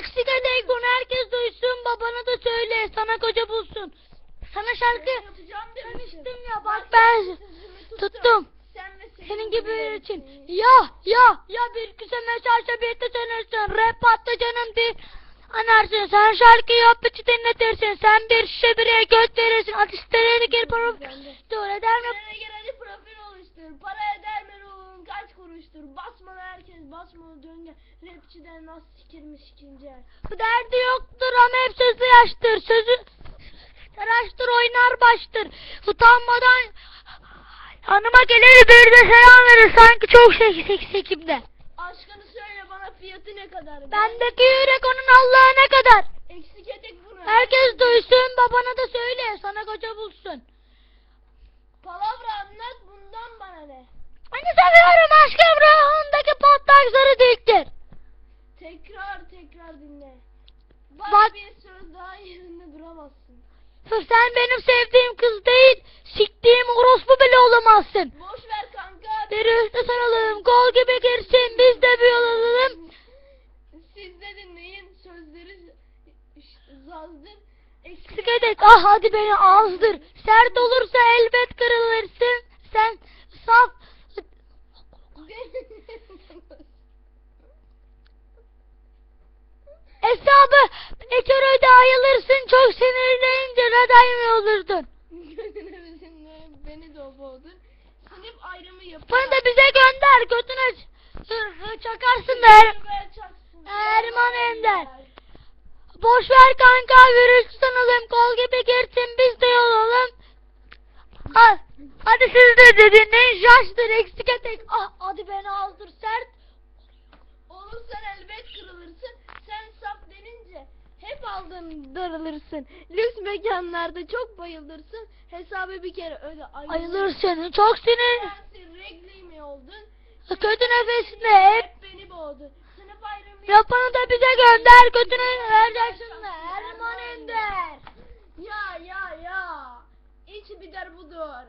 Eksik edek bunu herkes duysun babana da söyle sana koca bulsun. Sana şarkı demiştim ya bak ben tuttum. Senin gibiler için. Ya ya ya bir kısa mesajla birlikte söylersin. Rap patlı canım değil. Anarsın sen şarkıyı yap içi dinletirsin. Sen bir şişe bireye göt verirsin. Artistlere geri para Dur eder mi? Gel hadi profil oluştur. Para eder mi ruhun kaç kuruştur. Basmalı herkes basmalı döngü. Rapçiden nasıl sikirmiş ikinci. Bu derdi yoktur ama hep sözlü yaştır. Sözü tıraştır oynar baştır. Utanmadan hanıma gelir bir de selam verir. Sanki çok şey ekimde. Aşkını fiyatı ne kadar? Bendeki yürek onun Allah'ına kadar. Eksik etek bunu. Herkes duysun babana da söyle sana koca bulsun. Palavra anlat bundan bana ne? Hani seviyorum aşkım ruhundaki patlak sarı dilektir. Tekrar tekrar dinle. Bak, Bak- bir söz daha yerinde duramazsın. Sen benim sevdiğim kız değil, siktiğim orospu bile olamazsın. Boş ver kanka. Bir üstü saralım, kol gibi girsin, biz de. De dinleyin sözleri zazdır. Eksik Sık edek, ah hadi beni azdır. Sert olursa elbet kırılırsın. Sen saf... Hesabı ekör öde ayılırsın, çok sinirlenince neden mi olurdun? Beni de boğdur. Sınıf ayrımı yapın. Bunu da bize gönder, götüne çakarsın da her... Erman Ender. Boş ver kanka virüs sanalım kol gibi girsin biz de yol alalım. Al. Hadi siz de dedin ne şaştır eksik etek. Ah hadi beni azdır sert. Oğlum sen elbet kırılırsın. Sen saf denince hep aldın darılırsın. Lüks mekanlarda çok bayılırsın. Hesabı bir kere öyle Ayılırsın çok sinir. Sensin regli mi oldun? Kötü nefesle hep Hep beni boğdu. Sınıf ayrımı yapanı da bize gönder götüne vereceksin Ender. Ya ya ya. İç bir der budur.